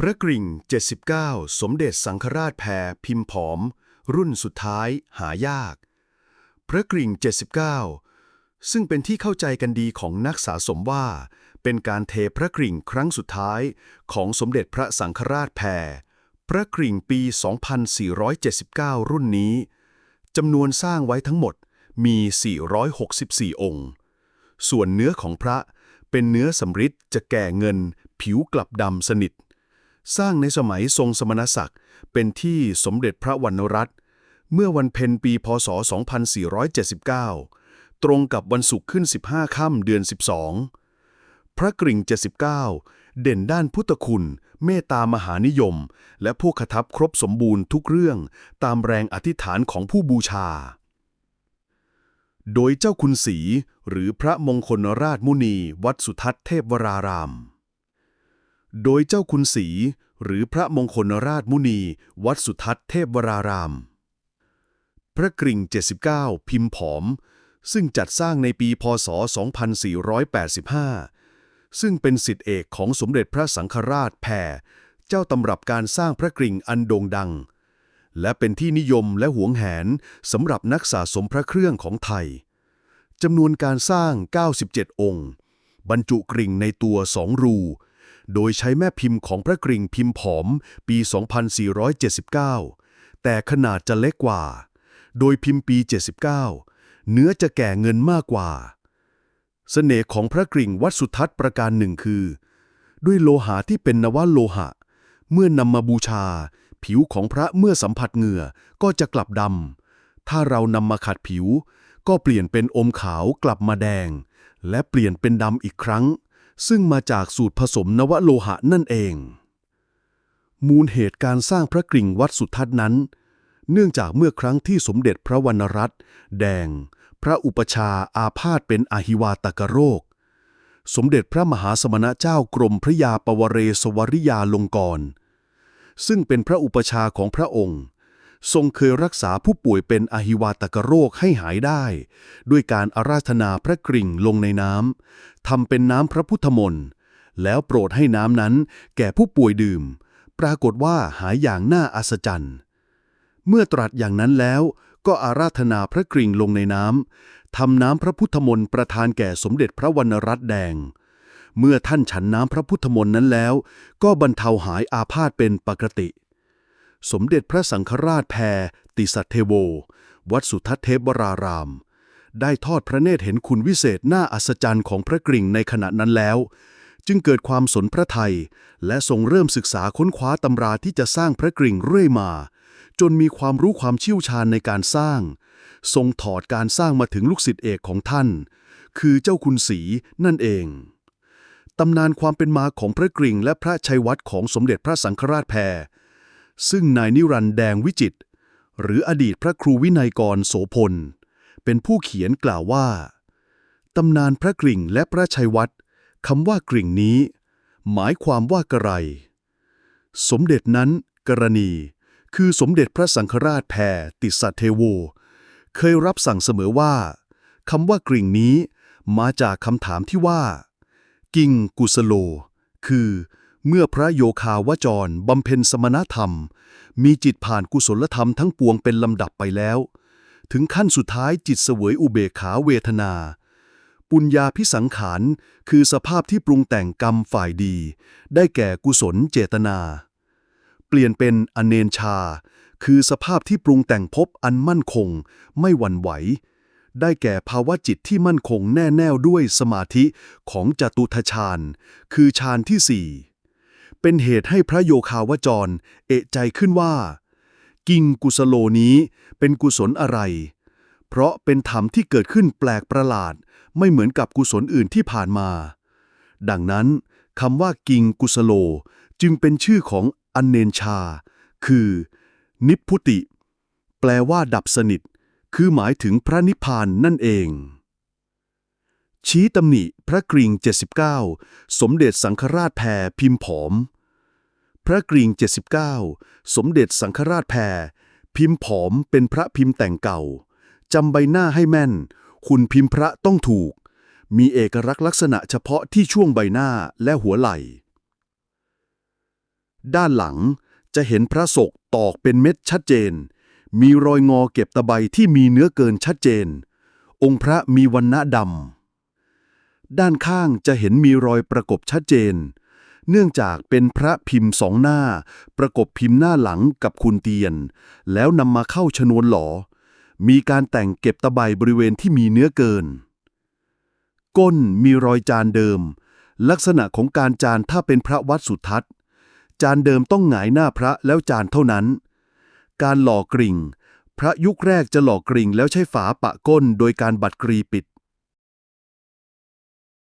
พระกริ่ง 79 สมเด็จสังฆราชแพรพิมพ์ผอม รุ่นสุดท้ายหายาก พระกริ่ง 79 ซึ่งเป็นที่เข้าใจกันดีของนักสะสมว่า เป็นการเทพระกริ่งครั้งสุดท้ายของสมเด็จพระสังฆราชแพรพระกริ่งปี 2479 รุ่นนี้จำนวนสร้างไว้ทั้งหมดมี 464 องค์ ส่วนเนื้อของพระเป็นเนื้อสำริดจะแก่เงิน ผิวกลับดำสนิท สร้างในสมัยทรงสมณศักดิ์ เป็นที่สมเด็จพระวรรณรัตน์เมื่อวันเพ็ญปีพศ 2479 ตรงกับวันศุกร์ขึ้น 15 ค่ำเดือน 12 พระกริ่ง 79 เด่นด้านพุทธคุณ เมตตามหานิยม และพวกคทับครบสมบูรณ์ทุกเรื่องตามแรงอธิษฐานของผู้บูชา โดยเจ้าคุณศรีหรือพระมงคลราชมุนี วัดสุทัศน์เทพวราราม โดยเจ้าคุณศรีหรือพระมงคลราชมุนี วัดสุทัศน์เทพวราราม พระกริ่ง 79 พิมพ์ผอม ซึ่งจัดสร้างในปีพศ 2485 ซึ่งเป็นสิทธิเอกของสมเด็จพระสังฆราชแพรเจ้าตำรับการสร้างพระกริ่งอันโด่งดัง และเป็นที่นิยมและหวงแหนสำหรับนักสะสมพระเครื่องของไทยจำนวนการสร้าง 97 องค์ บรรจุกริ่งในตัวสองรู โดยใช้แม่พิมพ์ของพระกริ่งพิมพ์ผอม ปี 2479 แต่ขนาดจะเล็กกว่า โดยพิมพ์ปี 79 เนื้อจะแก่เงินมากกว่าเสน่ห์ของพระกริ่งวัดสุทัศน์ประการหนึ่งคือ ด้วยโลหะที่เป็นนวโลหะ เมื่อนำมาบูชา ผิวของพระเมื่อสัมผัสเหงื่อก็จะกลับดำถ้าเรานำมาขัดผิว ก็เปลี่ยนเป็นอมขาวกลับมาแดง และเปลี่ยนเป็นดำอีกครั้ง ซึ่งมาจากสูตรผสมนวโลหะนั่นเอง มูลเหตุการสร้างพระกริ่งวัดสุทัศน์นั้น เนื่องจากเมื่อครั้งที่สมเด็จพระวรรณรัตน์แดง พระอุปชาอาพาธเป็นอหิวาตกโรค สมเด็จพระมหาสมณเจ้ากรมพระยาปวเรศวริยาลงกรณ์ซึ่งเป็นพระอุปชาของพระองค์ ทรงเคยรักษาผู้ป่วยเป็นอหิวาตกโรคให้หายได้ ด้วยการอาราธนาพระกริ่งลงในน้ำทำเป็นน้ำพระพุทธมนต์แล้วโปรดให้น้ำนั้นแก่ผู้ป่วยดื่ม ปรากฏว่าหายอย่างน่าอัศจรรย์ เมื่อตรัสอย่างนั้นแล้วก็อาราธนาพระกริ่งลงในน้ำทำน้ำพระพุทธมนต์ประทานแก่สมเด็จพระวรรณรัตน์แดง เมื่อท่านฉันน้ำพระพุทธมนต์นั้นแล้ว ก็บรรเทาหายอาพาธเป็นปกติ สมเด็จพระสังฆราชแพรติสัทเทโว วัดสุทัศเทพวราราม ได้ทอดพระเนตรเห็นคุณวิเศษน่าอัศจรรย์ของพระกริ่งในขณะนั้นแล้ว จึงเกิดความสนพระไทย และทรงเริ่มศึกษาค้นคว้าตำราที่จะสร้างพระกริ่งเรื่อยมา จนมีความรู้ความเชี่ยวชาญในการสร้าง ทรงถอดการสร้างมาถึงลูกศิษย์เอกของท่าน คือเจ้าคุณศรีนั่นเองตำนานความเป็นมาของพระกริ่งและพระชัยวัดของสมเด็จพระสังฆราชแพร ซึ่งนายนิรันดร์แดงวิจิต หรืออดีตพระครูวินัยกรโสพล เป็นผู้เขียนกล่าวว่า ตำนานพระกริ่งและพระชัยวัดคำว่ากริ่งนี้ หมายความว่ากระไร สมเด็จนั้นกรณี คือสมเด็จพระสังฆราชแพรติสัทเทโว เคยรับสั่งเสมอว่าคำว่ากริ่งนี้มาจากคำถามที่ว่า กิ่งกุสโล คือ เมื่อพระโยคาวจรบำเพ็ญสมณธรรม มีจิตผ่านกุศลธรรมทั้งปวงเป็นลำดับไปแล้ว ถึงขั้นสุดท้ายจิตเสวยอุเบกขาเวทนา ปุญญาพิสังขาร คือสภาพที่ปรุงแต่งกรรมฝ่ายดี ได้แก่กุศลเจตนา เปลี่ยนเป็นอเนนชา คือสภาพที่ปรุงแต่งภพอันมั่นคง ไม่หวั่นไหว ได้แก่ภาวะจิตที่มั่นคงแน่แน่ด้วยสมาธิของจตุทชาญคือฌานที่สี่ เป็นเหตุให้พระโยคาวจร เอะใจขึ้นว่า กิ่งกุสโลนี้เป็นกุศลอะไร เพราะเป็นธรรมที่เกิดขึ้นแปลกประหลาด ไม่เหมือนกับกุศลอื่นที่ผ่านมา ดังนั้นคำว่ากิ่งกุสโลจึงเป็นชื่อของอันเนนชา คือ นิพพุติ แปลว่าดับสนิท คือหมายถึงพระนิพพานนั่นเอง ชี้ตำหนิพระกริ่ง 79 สมเด็จสังฆราชแพรพิมพ์ผอม พระกริ่ง 79 สมเด็จสังฆราชแพรพิมพ์ผอมเป็นพระพิมพ์แต่งเก่าจำใบหน้าให้แม่น คุณพิมพ์พระต้องถูก มีเอกลักษณ์ลักษณะเฉพาะที่ช่วงใบหน้าและหัวไหล่ ด้านหลังจะเห็นพระศกตอกเป็นเม็ดชัดเจน มีรอยงอเก็บตะไบที่มีเนื้อเกินชัดเจน องค์พระมีวันณะดำ ด้านข้างจะเห็นมีรอยประกบชัดเจน เนื่องจากเป็นพระพิมพ์สองหน้า ประกบพิมพ์หน้าหลังกับคุณเตียน แล้วนำมาเข้าชนวนหลอ มีการแต่งเก็บตะไบบริเวณที่มีเนื้อเกิน ก้นมีรอยจานเดิม ลักษณะของการจานถ้าเป็นพระวัดสุทัศน์ จานเดิมต้องหงายหน้าพระแล้วจานเท่านั้น การหล่อกริ่ง พระยุคแรกจะหล่อกริ่งแล้วใช้ฝาปะก้นโดยการบัดกรีปิด